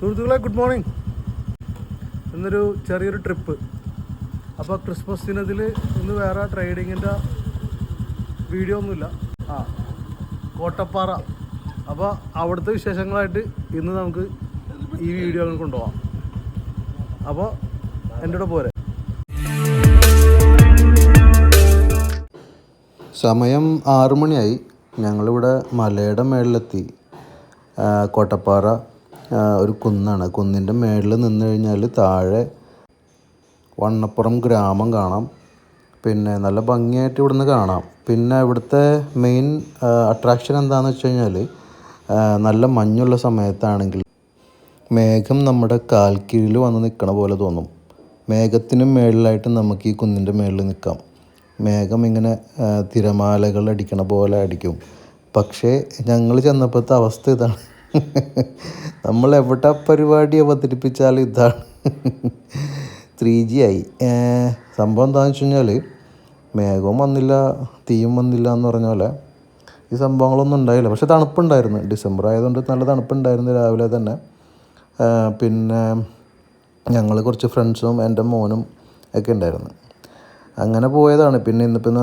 സുഹൃത്തുക്കളെ good morning ഇന്നൊരു ചെറിയൊരു ട്രിപ്പ് അപ്പോൾ ക്രിസ്മസ് ദിനത്തിൽ ഇന്ന് വേറെ ട്രേഡിങ്ങിന്റെ വീഡിയോ ഒന്നുമില്ല. ആ കോട്ടപ്പാറ. അപ്പോൾ അവിടുത്തെ വിശേഷങ്ങളായിട്ട് ഇന്ന് നമുക്ക് ഈ വീഡിയോ അങ്ങ് കൊണ്ടുപോകാം അപ്പോൾ എന്റെ കൂടെ പോരെ. സമയം ആറു മണിയായി. ഞങ്ങളിവിടെ മലയുടെ മേളിലെത്തി. കോട്ടപ്പാറ ഒരു കുന്നാണ്. കുന്നിന്റെ മേളിൽ നിന്ന് കഴിഞ്ഞാൽ താഴെ വണ്ണപ്പുറം ഗ്രാമം കാണാം. പിന്നെ നല്ല ഭംഗിയായിട്ട് ഇവിടുന്ന് കാണാം. പിന്നെ ഇവിടുത്തെ മെയിൻ അട്രാക്ഷൻ എന്താണെന്ന് വെച്ച് കഴിഞ്ഞാൽ നല്ല മഞ്ഞുള്ള സമയത്താണെങ്കിൽ മേഘം നമ്മുടെ കാൽക്കീഴിൽ വന്ന് നിൽക്കണ പോലെ തോന്നും. മേഘത്തിന് മേളിലായിട്ട് നമുക്ക് ഈ കുന്നിന്റെ മേളിൽ നിൽക്കാം മേഘം ഇങ്ങനെ തിരമാലകൾ അടിക്കണ പോലെ അടിക്കും. പക്ഷേ ഞങ്ങൾ ചെന്നപ്പോഴത്തെ അവസ്ഥ ഇതാണ്. നമ്മൾ എവിടെ പരിപാടി അവതരിപ്പിച്ചാലും ഇതാണ്. ത്രീ ജി ആയി സംഭവം എന്താണെന്ന് വെച്ച് കഴിഞ്ഞാൽ മേഘവും വന്നില്ല തീയും വന്നില്ല എന്ന് പറഞ്ഞ പോലെ ഈ സംഭവങ്ങളൊന്നും ഉണ്ടായില്ല. പക്ഷെ തണുപ്പുണ്ടായിരുന്നു. ഡിസംബർ ആയതുകൊണ്ട് നല്ല തണുപ്പുണ്ടായിരുന്നു രാവിലെ തന്നെ. പിന്നെ ഞങ്ങൾ കുറച്ച് ഫ്രണ്ട്സും എന്റെ മോനും ഒക്കെ ഉണ്ടായിരുന്നു. അങ്ങനെ പോയതാണ്. പിന്നെ ഇന്നിപ്പോൾ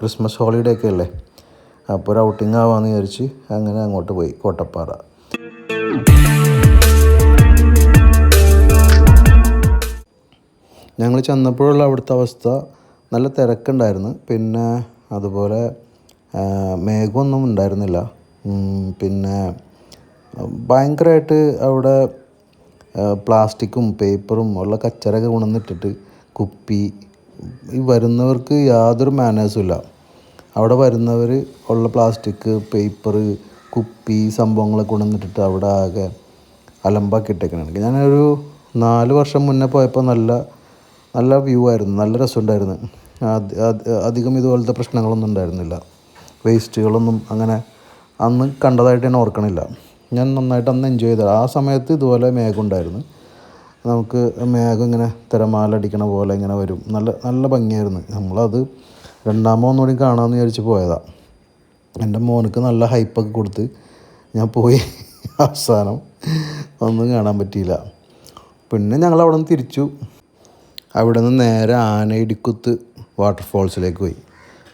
ക്രിസ്മസ് ഹോളിഡേ ഒക്കെ അല്ലേ? അപ്പോൾ ഒരു ഔട്ടിങ് ആവാമെന്ന് വിചാരിച്ച് അങ്ങനെ അങ്ങോട്ട് പോയി കോട്ടപ്പാറ. ഞങ്ങൾ ചെന്നപ്പോഴുള്ള അവിടുത്തെ അവസ്ഥ നല്ല തിരക്കുണ്ടായിരുന്നു. പിന്നെ അതുപോലെ മേഘമൊന്നും ഉണ്ടായിരുന്നില്ല. പിന്നെ ഭയങ്കരമായിട്ട് അവിടെ പ്ലാസ്റ്റിക്കും പേപ്പറും ഉള്ള കച്ചറൊക്കെ കൊണ്ടുവന്നിട്ടിട്ട് കുപ്പി ഈ വരുന്നവർക്ക് യാതൊരു മാനേഴ്സും ഇല്ല. അവിടെ വരുന്നവർ ഉള്ള പ്ലാസ്റ്റിക് പേപ്പർ കുപ്പി സംഭവങ്ങളൊക്കെ കൊണ്ടുവന്നിട്ടിട്ട് അവിടെ ആകെ അലമ്പാക്കി ഇട്ടേക്കണ ഞാനൊരു നാല് വർഷം മുന്നേ പോയപ്പോൾ നല്ല നല്ല വ്യൂ ആയിരുന്നു. നല്ല രസമുണ്ടായിരുന്നു. അധികം ഇതുപോലത്തെ പ്രശ്നങ്ങളൊന്നും ഉണ്ടായിരുന്നില്ല. വേസ്റ്റുകളൊന്നും അങ്ങനെ അന്ന് കണ്ടതായിട്ട് ഞാൻ ഓർക്കണില്ല. ഞാൻ നന്നായിട്ട് അന്ന് എൻജോയ് ചെയ്ത ആ സമയത്ത് ഇതുപോലെ മേഘം ഉണ്ടായിരുന്നു. നമുക്ക് മേഘം ഇങ്ങനെ തിരമാല അടിക്കണ പോലെ ഇങ്ങനെ വരും. നല്ല നല്ല ഭംഗിയായിരുന്നു. നമ്മളത് രണ്ടാമോ ഒന്നുകൂടി കാണാമെന്ന് വിചാരിച്ച് പോയതാണ് എന്റെ മോനക്ക് നല്ല ഹൈപ്പൊക്കെ കൊടുത്ത് ഞാൻ പോയി അവസാനം ഒന്നും കാണാൻ പറ്റിയില്ല. പിന്നെ ഞങ്ങൾ അവിടെ നിന്ന് തിരിച്ചു. അവിടെ നിന്ന് നേരെ ആനയിടിക്കുത്ത് വാട്ടർഫോൾസിലേക്ക് പോയി.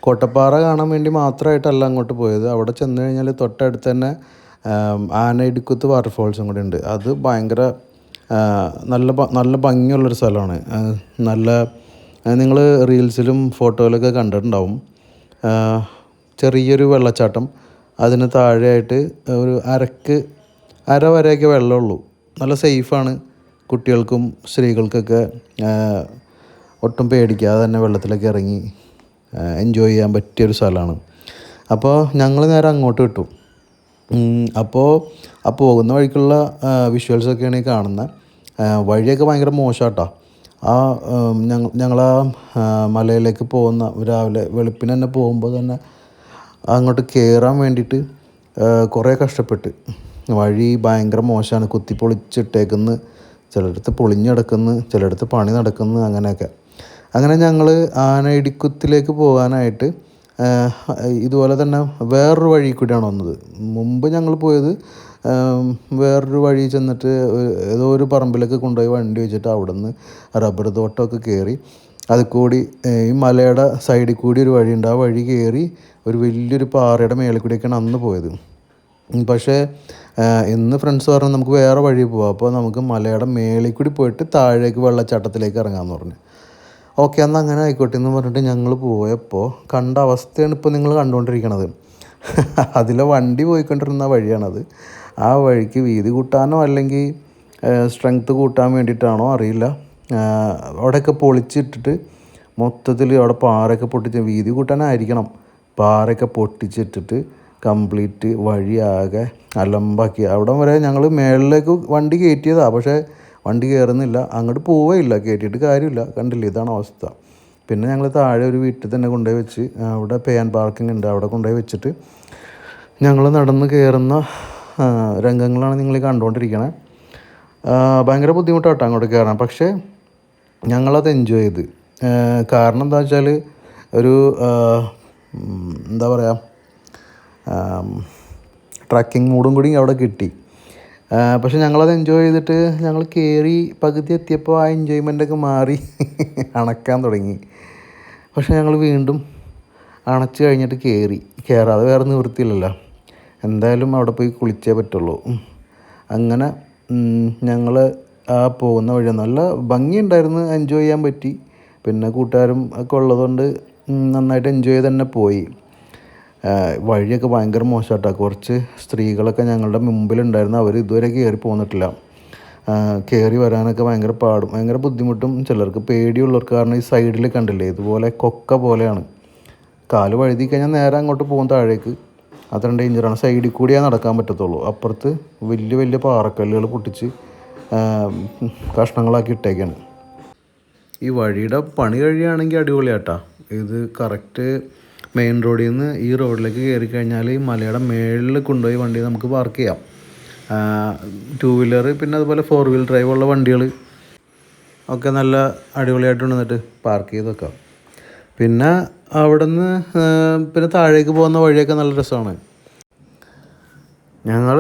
കോട്ടപ്പാറ കാണാൻ വേണ്ടി മാത്രമായിട്ടല്ല അങ്ങോട്ട് പോയത്. അവിടെ ചെന്ന് കഴിഞ്ഞാൽ തൊട്ടടുത്ത് തന്നെ ആനയിടിക്കുത്ത് വാട്ടർഫോൾസും കൂടി ഉണ്ട്. അത് ഭയങ്കര നല്ല നല്ല ഭംഗിയുള്ളൊരു സ്ഥലമാണ്. ആ, നല്ല നിങ്ങൾ റീൽസിലും ഫോട്ടോയിലൊക്കെ കണ്ടിട്ടുണ്ടാവും. ചെറിയൊരു വെള്ളച്ചാട്ടം. അതിന് താഴെയായിട്ട് ഒരു അരക്ക് അര വരെയൊക്കെ വെള്ളമുള്ളൂ. നല്ല സേഫാണ് കുട്ടികൾക്കും സ്ത്രീകൾക്കൊക്കെ ഒട്ടും പേടിക്കാതെ തന്നെ വെള്ളത്തിലൊക്കെ ഇറങ്ങി എൻജോയ് ചെയ്യാൻ പറ്റിയൊരു സ്ഥലമാണ്. അപ്പോൾ ഞങ്ങൾ നേരെ അങ്ങോട്ട് വിട്ടു. അപ്പോൾ ആ പോകുന്ന വഴിക്കുള്ള വിഷ്വൽസൊക്കെയാണ് ഈ കാണുന്നത്. വഴിയൊക്കെ ഭയങ്കര മോശമാട്ടോ ആ ഞങ്ങൾ ആ മലയിലേക്ക് പോകുന്ന രാവിലെ വെളുപ്പിന് തന്നെ പോകുമ്പോൾ തന്നെ അങ്ങോട്ട് കയറാൻ വേണ്ടിയിട്ട് കുറേ കഷ്ടപ്പെട്ട്. വഴി ഭയങ്കര മോശമാണ്. കുത്തി പൊളിച്ചിട്ടേക്കുന്ന ചിലയിടത്ത് പൊളിഞ്ഞടക്കുന്നു ചിലയിടത്ത് പണി നടക്കുന്നു അങ്ങനെയൊക്കെ. അങ്ങനെ ഞങ്ങൾ ആനയിടിക്കുത്തിലേക്ക് പോകാനായിട്ട് ഇതുപോലെ തന്നെ വേറൊരു വഴി കൂടിയാണ് വന്നത്. മുമ്പ് ഞങ്ങൾ പോയത് വേറൊരു വഴി ചെന്നിട്ട് ഏതോ ഒരു പറമ്പിലൊക്കെ കൊണ്ടുപോയി വണ്ടി വെച്ചിട്ട് അവിടെ നിന്ന് റബ്ബർ തോട്ടമൊക്കെ കയറി. അതിൽ കൂടി ഈ മലയുടെ സൈഡിൽ കൂടി ഒരു വഴിയുണ്ട്. ആ വഴി കയറി ഒരു വലിയൊരു പാറയുടെ മേളിൽ കൂടിയൊക്കെയാണ് അന്ന് പോയത്. പക്ഷേ ഇന്ന് ഫ്രണ്ട്സ് പറഞ്ഞു നമുക്ക് വേറെ വഴി പോവാം. അപ്പോൾ നമുക്ക് മലയുടെ മേളിൽ കൂടി പോയിട്ട് താഴേക്ക് വെള്ളച്ചാട്ടത്തിലേക്ക് ഇറങ്ങാമെന്ന് പറഞ്ഞു. ഓക്കെ എന്നാൽ അങ്ങനെ ആയിക്കോട്ടെ എന്ന് പറഞ്ഞിട്ട് ഞങ്ങൾ പോയപ്പോൾ കണ്ട അവസ്ഥയാണ് ഇപ്പോൾ നിങ്ങൾ കണ്ടുകൊണ്ടിരിക്കണത്. അതിലെ വണ്ടി പോയിക്കൊണ്ടിരുന്ന വഴിയാണത്. ആ വഴിക്ക് വീതി കൂട്ടാനോ അല്ലെങ്കിൽ സ്ട്രെങ്ത്ത് കൂട്ടാൻ വേണ്ടിയിട്ടാണോ അറിയില്ല. അവിടെയൊക്കെ പൊളിച്ചിട്ടിട്ട് മൊത്തത്തിൽ അവിടെ പാറയൊക്കെ പൊട്ടിച്ച് വീതി കൂട്ടാനായിരിക്കണം. പാറയൊക്കെ പൊട്ടിച്ചിട്ടിട്ട് കംപ്ലീറ്റ് വഴിയാകെ അലമ്പാക്കി. അവിടെ വരെ ഞങ്ങൾ മേളിലേക്ക് വണ്ടി കയറ്റിയതാണ് പക്ഷേ വണ്ടി കയറുന്നില്ല. അങ്ങോട്ട് പോവേയില്ല കയറ്റിയിട്ട് കാര്യമില്ല. കണ്ടില്ല ഇതാണ് അവസ്ഥ. പിന്നെ ഞങ്ങൾ താഴെ ഒരു വീട്ടിൽ തന്നെ കൊണ്ടുപോയി വെച്ച് അവിടെ പേ പാർക്കിംഗ് ഉണ്ട്. അവിടെ കൊണ്ടുപോയി വെച്ചിട്ട് ഞങ്ങൾ നടന്ന് കയറുന്ന രംഗങ്ങളാണ് നിങ്ങൾ കണ്ടുകൊണ്ടിരിക്കണേ. ആ, ഭയങ്കര ബുദ്ധിമുട്ടാട്ടോ അങ്ങോട്ട് കയറാൻ പക്ഷേ ഞങ്ങളത് എൻജോയ് ചെയ്ത്. കാരണം എന്താ വെച്ചാൽ ഒരു എന്താ പറയുക ട്രക്കിംഗ് മൂഡും കൂടി അവിടെ കിട്ടി. പക്ഷെ ഞങ്ങളത് എൻജോയ് ചെയ്തിട്ട് ഞങ്ങൾ കയറി പകുതി എത്തിയപ്പോൾ ആ എൻജോയ്മെന്റൊക്കെ മാറി അണക്കാൻ തുടങ്ങി. പക്ഷെ ഞങ്ങൾ വീണ്ടും അണച്ച് കഴിഞ്ഞിട്ട് കയറി കയറാതെ വേറെ നിവൃത്തിയില്ലല്ലോ. എന്തായാലും അവിടെ പോയി കുളിച്ചേ പറ്റുള്ളൂ. അങ്ങനെ ഞങ്ങൾ ആ പോകുന്ന വഴി നല്ല ഭംഗിയുണ്ടായിരുന്നു എൻജോയ് ചെയ്യാൻ പറ്റി. പിന്നെ കൂട്ടുകാരും ഒക്കെ ഉള്ളതുകൊണ്ട് നന്നായിട്ട് എൻജോയ് ചെയ്ത് തന്നെ പോയി. വഴിയൊക്കെ ഭയങ്കര മോശമായിട്ടാണ് കുറച്ച് സ്ത്രീകളൊക്കെ ഞങ്ങളുടെ മുമ്പിലുണ്ടായിരുന്നു. അവർ ഇതുവരെ കയറി പോന്നിട്ടില്ല. കയറി വരാനൊക്കെ ഭയങ്കര പാടും. ഭയങ്കര ബുദ്ധിമുട്ടും. ചിലർക്ക് പേടിയുള്ളവർക്ക് കാരണം ഈ സൈഡിൽ കണ്ടില്ലേ? ഇതുപോലെ കൊക്ക പോലെയാണ്. കാൽ വഴുതി കഴിഞ്ഞാൽ നേരെ അങ്ങോട്ട് പോകും താഴേക്ക്. അത്രയും ഡേഞ്ചറാണ് സൈഡിൽ കൂടിയാണ് നടക്കാൻ പറ്റത്തുള്ളൂ. അപ്പുറത്ത് വലിയ വലിയ പാറക്കല്ലുകൾ പൊട്ടിച്ച് കഷ്ണങ്ങളാക്കി ഇട്ടേക്കാണ്. ഈ വഴിയുടെ പണി കഴിയുകയാണെങ്കിൽ അടിപൊളിയാട്ടാ. ഇത് കറക്റ്റ് മെയിൻ റോഡിൽ നിന്ന് ഈ റോഡിലേക്ക് കയറി കഴിഞ്ഞാൽ ഈ മലയുടെ മേളിൽ കൊണ്ടുപോയി വണ്ടി നമുക്ക് പാർക്ക് ചെയ്യാം. ടു വീലർ പിന്നെ അതുപോലെ ഫോർ വീൽ ഡ്രൈവ് ഉള്ള വണ്ടികൾ ഒക്കെ നല്ല അടിപൊളിയായിട്ട് നിന്നിട്ട് പാർക്ക് ചെയ്ത് വെക്കാം. പിന്നെ അവിടെ നിന്ന് പിന്നെ താഴേക്ക് പോകുന്ന വഴിയൊക്കെ നല്ല രസമാണ്. ഞങ്ങൾ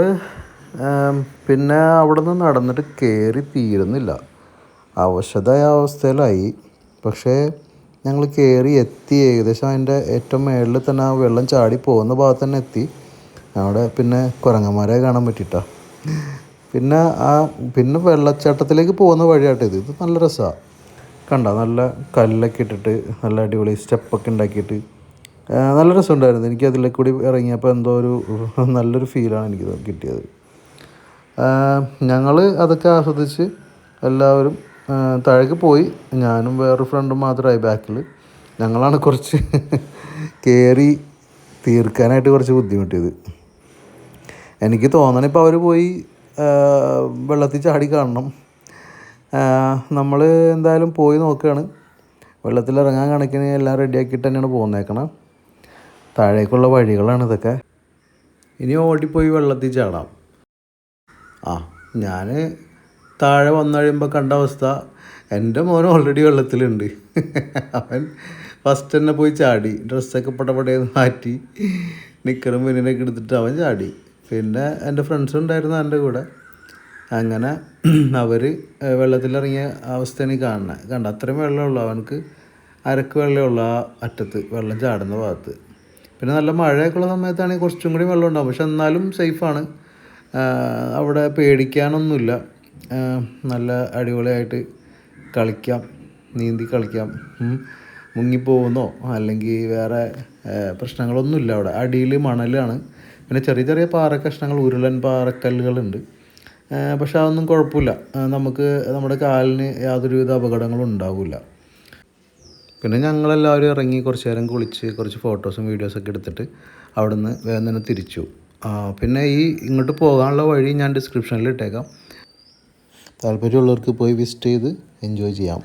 പിന്നെ അവിടെ നിന്ന് നടന്നിട്ട് കയറി തീരുന്നില്ല. അവശതായ അവസ്ഥയിലായി. പക്ഷേ ഞങ്ങൾ കയറി എത്തി. ഏകദേശം അതിന്റെ ഏറ്റവും മേളിൽ തന്നെ ആ വെള്ളം ചാടി പോകുന്ന ഭാഗത്ത് തന്നെ എത്തി. അവിടെ പിന്നെ കുരങ്ങന്മാരെ കാണാൻ പറ്റിയിട്ടാണ് പിന്നെ ആ പിന്നെ വെള്ളച്ചാട്ടത്തിലേക്ക് പോകുന്ന വഴിയാട്ടോ ഇത്. ഇത് നല്ല രസമാണ് കണ്ട? നല്ല കല്ലൊക്കെ ഇട്ടിട്ട് നല്ല അടിപൊളി സ്റ്റെപ്പൊക്കെ ഉണ്ടാക്കിയിട്ട്. നല്ല നല്ല രസമുണ്ടായിരുന്നു. എനിക്ക് അതിലേക്ക് കൂടി ഇറങ്ങിയപ്പോൾ എന്തോ ഒരു നല്ലൊരു ഫീലാണ് എനിക്ക് കിട്ടിയത്. ഞങ്ങൾ അതൊക്കെ ആസ്വദിച്ച് എല്ലാവരും താഴേക്ക് പോയി. ഞാനും വേറൊരു ഫ്രണ്ടും മാത്രമായി ബാക്കിൽ ഞങ്ങളാണ് കുറച്ച് കയറി തീർക്കാനായിട്ട് കുറച്ച് ബുദ്ധിമുട്ടിയത്. എനിക്ക് തോന്നണം ഇപ്പോൾ അവർ പോയി വെള്ളത്തിൽ ചാടി കാണണം. നമ്മൾ എന്തായാലും പോയി നോക്കുകയാണ് വെള്ളത്തിൽ ഇറങ്ങാൻ കണക്കിന് എല്ലാം റെഡിയാക്കിയിട്ട് തന്നെയാണ് പോന്നേക്കണം. താഴേക്കുള്ള വഴികളാണ് ഇതൊക്കെ. ഇനി ഓടിപ്പോയി വെള്ളത്തിൽ ചാടാം. ആ ഞാൻ താഴെ വന്നു കഴിയുമ്പോൾ കണ്ട അവസ്ഥ. എന്റെ മോൻ ഓൾറെഡി വെള്ളത്തിലുണ്ട്. അവൻ ഫസ്റ്റ് തന്നെ പോയി ചാടി. ഡ്രസ്സൊക്കെ പടപടയെന്ന് മാറ്റി. നിക്കറും പിന്നിനൊക്കെ എടുത്തിട്ട് അവൻ ചാടി. പിന്നെ എന്റെ ഫ്രണ്ട്സ് ഉണ്ടായിരുന്നു എന്റെ കൂടെ. അങ്ങനെ അവർ വെള്ളത്തിലിറങ്ങിയ അവസ്ഥയാണ് ഈ കാണുന്നത് കണ്ട? അത്രയും വെള്ളമുള്ളൂ. അവനക്ക് അരക്ക് വെള്ളമുള്ളൂ ആ അറ്റത്ത്. വെള്ളം ചാടുന്ന ഭാഗത്ത്. പിന്നെ നല്ല മഴയൊക്കെ ഉള്ള സമയത്താണെങ്കിൽ കുറച്ചും കൂടി വെള്ളം ഉണ്ടാവും. പക്ഷെ എന്നാലും സേഫാണ്. അവിടെ പേടിക്കാനൊന്നുമില്ല. നല്ല അടിപൊളിയായിട്ട് കളിക്കാം. നീന്തി കളിക്കാം. മുങ്ങിപ്പോകുന്നോ? അല്ലെങ്കിൽ വേറെ പ്രശ്നങ്ങളൊന്നുമില്ല അവിടെ. അടിയിൽ മണലാണ്. പിന്നെ ചെറിയ ചെറിയ പാറ കഷ്ണങ്ങൾ ഉരുളൻ പാറക്കല്ലുകളുണ്ട്. പക്ഷെ അതൊന്നും കുഴപ്പമില്ല. നമുക്ക് നമ്മുടെ കാലിന് യാതൊരുവിധ അപകടങ്ങളും ഉണ്ടാവില്ല. പിന്നെ ഞങ്ങളെല്ലാവരും ഇറങ്ങി കുറച്ച് നേരം കുളിച്ച് കുറച്ച് ഫോട്ടോസും വീഡിയോസൊക്കെ എടുത്തിട്ട് അവിടെ നിന്ന് വേഗം തന്നെ തിരിച്ചു. പിന്നെ ഈ ഇങ്ങോട്ട് പോകാനുള്ള വഴി ഞാൻ ഡിസ്ക്രിപ്ഷനിൽ ഇട്ടേക്കാം. താല്പര്യമുള്ളവർക്ക് പോയി വിസിറ്റ് ചെയ്ത് എൻജോയ് ചെയ്യാം.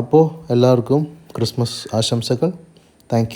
അപ്പോൾ എല്ലാവർക്കും ക്രിസ്മസ് ആശംസകൾ. താങ്ക്